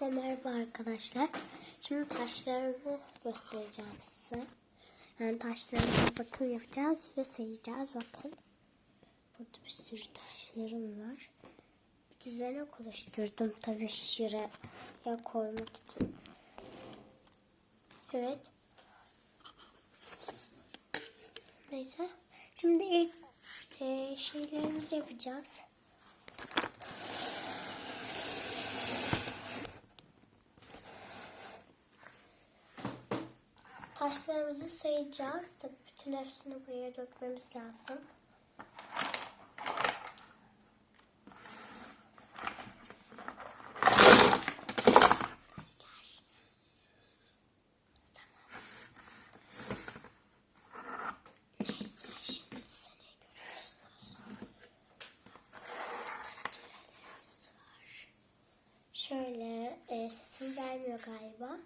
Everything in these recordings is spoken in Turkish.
Herkese merhaba arkadaşlar. Şimdi taşlarımı göstereceğim size. Yani taşlarımıza bakım yapacağız ve sayacağız. Bakın. Burada bir sürü taşlarım var. Bir düzenek oluşturdum tabii şuraya koymak için. Evet. Neyse. Şimdi ilk e, şeylerimizi yapacağız. Taşlarımızı sayacağız. Tabii bütün hepsini buraya dökmemiz lazım. Şöyle e, sesim gelmiyor galiba.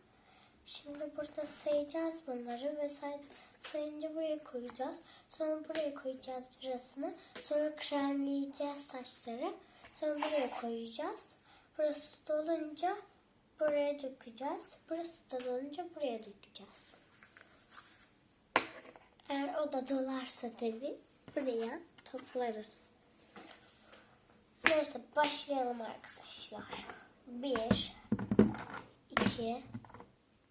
Şimdi burada sayacağız bunları ve say, sayınca buraya koyacağız. Sonra buraya koyacağız burasını. Sonra kremleyeceğiz taşları. Sonra buraya koyacağız. Burası dolunca buraya dökeceğiz. Burası da dolunca buraya dökeceğiz. Eğer o da dolarsa tabii buraya toplarız. Neyse başlayalım arkadaşlar. Bir, iki,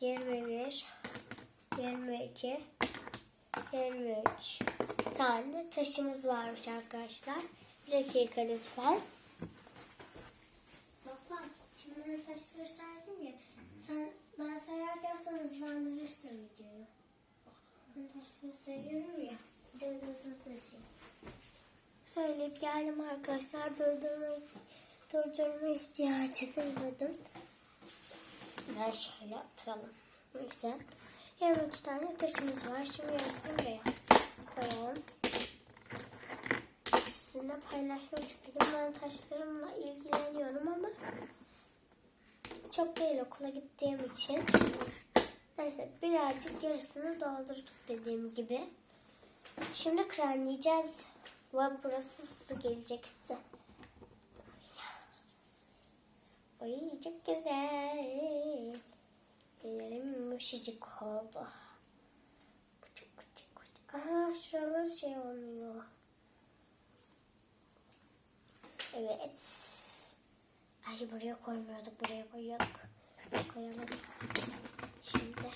21, 22, 23 tane taşımız varmış arkadaşlar. Bir dakika lütfen. Bak bak, şimdi ben taşları saydım ya. Sen, ben sayarken sen hızlandırırsın videoyu. Ben taşları sayıyorum ya. Söyleyip geldim arkadaşlar. Durdurma, durdurma ihtiyacı duymadım. Ben şöyle atıralım. Neyse. 23 tane taşımız var. Şimdi yarısını buraya koyalım. Sizinle paylaşmak istedim. Ben taşlarımla ilgileniyorum ama çok değil okula gittiğim için. Neyse birazcık yarısını doldurduk dediğim gibi. Şimdi kremleyeceğiz. Ve burası hızlı gelecek size. Ay çok güzel. Yumuşacık oldu. Küçük küçük küçük. Aa şuralar şey olmuyor. Evet. Ay buraya koymuyorduk. Buraya koyuyorduk. Koyalım. Şimdi.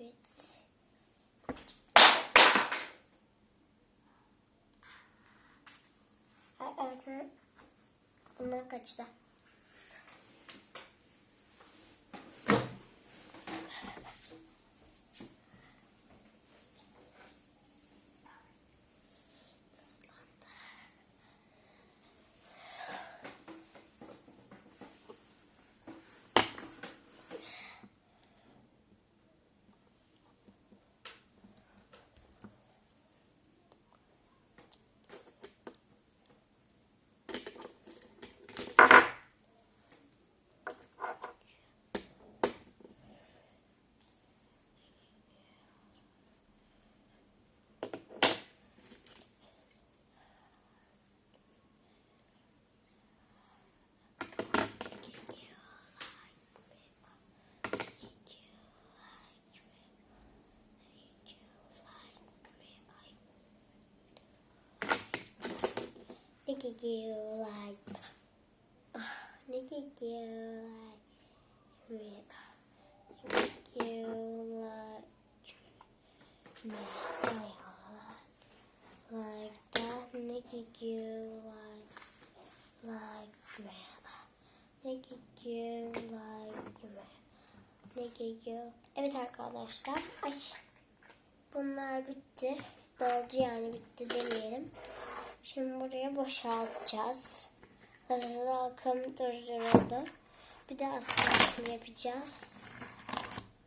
Evet. Ay öğretmen bundan kaçtı. Look at you like, look at you like, look at you like, like that. Look at you like, like Look at you like, look at you. Evet arkadaşlar, ay bunlar bitti. Doldu yani bitti demeyelim. Şimdi buraya boşaltacağız. Hızlı akım durduruldu. Bir de asıl akım yapacağız.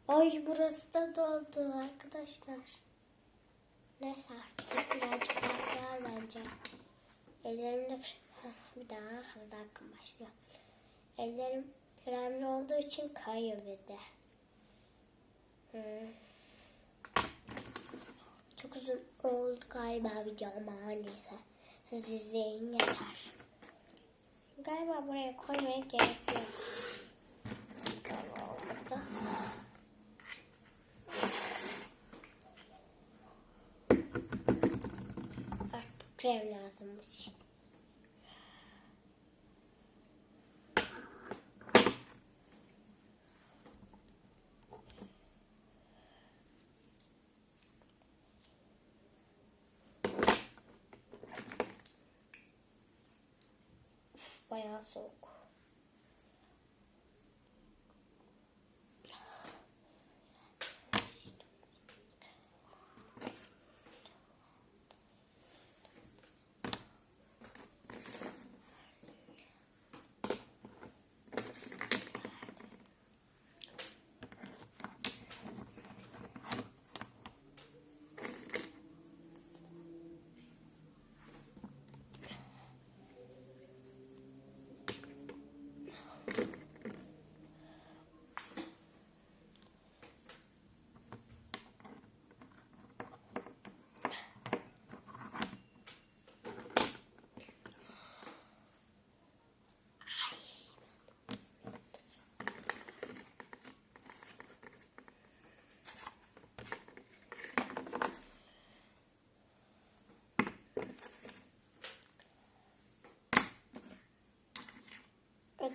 Ay burası da doldu arkadaşlar. Neyse artık birazcık daha sığar bence. Ellerimde bir daha hızlı akım başlıyor. Ellerim kremli olduğu için kayıyor bir de. Hmm. Çok uzun oldu galiba video ama neyse. Siz izleyin yeter. Galiba buraya koymaya gerek yok. Galiba burada. Artık krem lazımmış. あ。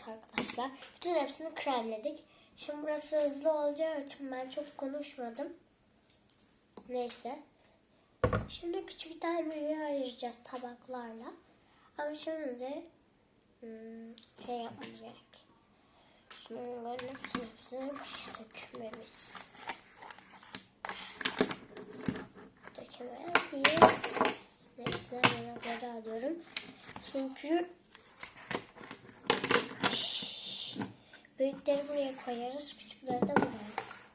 Arkadaşlar. Bütün hepsini kremledik. Şimdi burası hızlı olacağı için ben çok konuşmadım. Neyse. Şimdi küçük tane büyüğe ayıracağız tabaklarla. Ama şimdi hmm, şey yapmamız gerek. Şunların hepsini, hepsini buraya dökmemiz. Dökemeyiz. Neyse yanakları alıyorum. Çünkü Büyükleri buraya koyarız, küçükleri de buraya.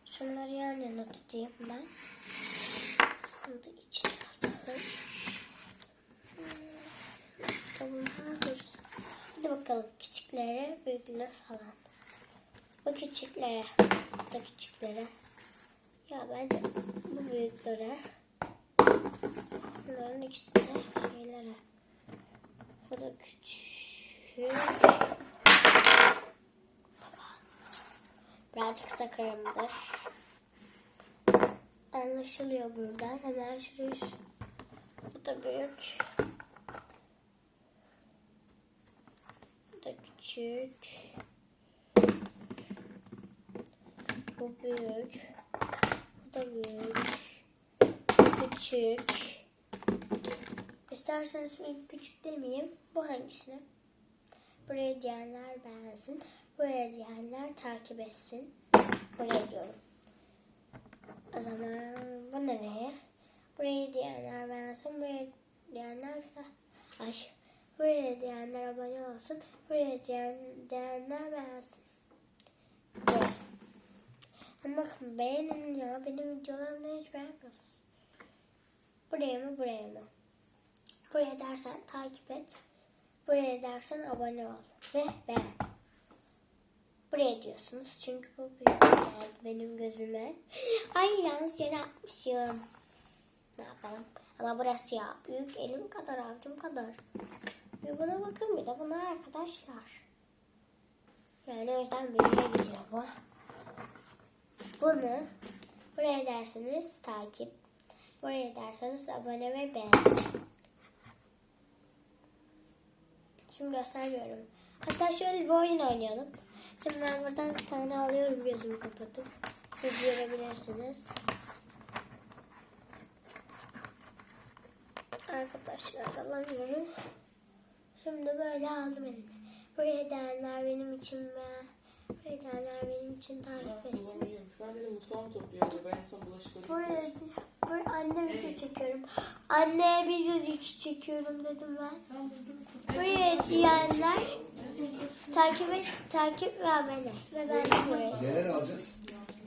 Şunları yan yana tutayım ben. Bunu da içine atalım. Tamam, dursun. Hadi bakalım küçüklere, büyüklere falan. Bu küçüklere, bu da küçüklere. Ya bence bu büyüklere. Bunların ikisi de şeylere. Bu da küçük. Birazcık sakarımdır. Anlaşılıyor buradan. Hemen şurayı şu- Bu da büyük. Bu da küçük. Bu büyük. Bu da büyük. Bu küçük. İsterseniz küçük demeyeyim. Bu hangisini? Buraya diyenler beğensin. Buraya diyenler takip etsin. Buraya diyorum. O zaman bu nereye? Buraya diyenler beğensin. Buraya diyenler. Ay. Buraya diyenler abone olsun. Buraya diyen, diyenler beğensin. Böyle. Ama bakın beğenin ya. Benim videolarımda hiç beğenmiyorsunuz. Buraya mı buraya mı? Buraya dersen takip et. Buraya dersen abone ol ve beğen. Buraya diyorsunuz çünkü bu büyük geldi benim gözüme. Ay yanlış yere atmışım. Ne yapalım? Ama burası ya büyük elim kadar avucum kadar. Bir buna bakın bir de buna arkadaşlar. Yani o yüzden büyüğe gidiyor bu. Bunu buraya derseniz takip. Buraya derseniz abone ve beğen. Şimdi göstermiyorum. Hatta şöyle bir oyun oynayalım. Şimdi ben buradan bir tane alıyorum gözümü kapatıp. Siz görebilirsiniz. Arkadaşlar alamıyorum. Şimdi böyle aldım elime. Buraya diyenler benim için ve buraya diyenler benim için takip etsin. Ben dedim mutfağımı topluyor acaba en son bulaşıkları Buraya, yıkıyor. bur, Annemle video çekiyorum. Anne video çekiyorum dedim ben. Buraya diyenler takip et, takip ve abone. Ve ben de buraya Neler alacağız?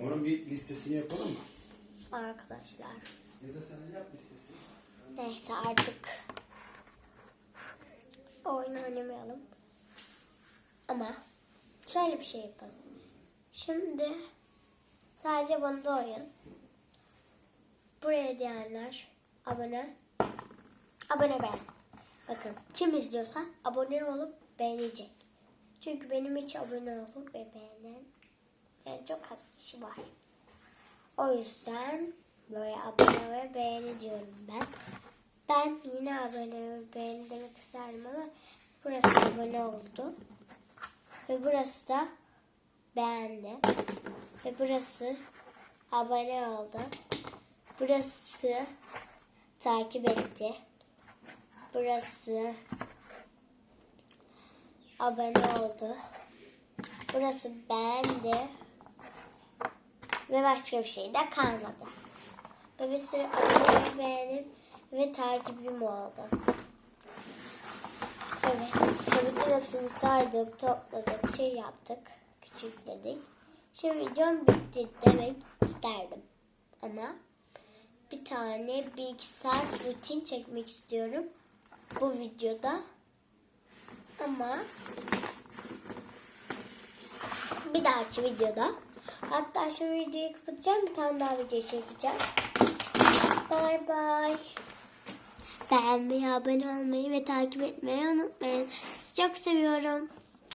Onun bir listesini yapalım mı? arkadaşlar. Ya da sen yap listesini. Neyse artık oyun oynamayalım. Ama şöyle bir şey yapalım. Şimdi sadece bana da oyun. Buraya diyenler abone abone beğen. Bakın kim izliyorsa abone olup beğenecek. Çünkü benim hiç abone olup ve beğenen yani çok az kişi var. O yüzden böyle abone ve beğeni diyorum ben. Ben yine abone ve beğeni demek isterdim ama burası abone oldu. Ve burası da beğendi. Ve burası abone oldu. Burası takip etti. Burası abone oldu. Burası beğendi. Ve başka bir şey de kalmadı. Ve bir sürü abone beğenim ve takibim oldu. Bütün hepsini saydık, topladık, şey yaptık. Küçükledik. Şimdi videom bitti demek isterdim. Ama bir tane bir iki saat rutin çekmek istiyorum. Bu videoda. Ama bir dahaki videoda. Hatta şimdi videoyu kapatacağım. Bir tane daha video çekeceğim. Bye bye. Beğenmeyi, abone olmayı ve takip etmeyi unutmayın. Sizi çok seviyorum.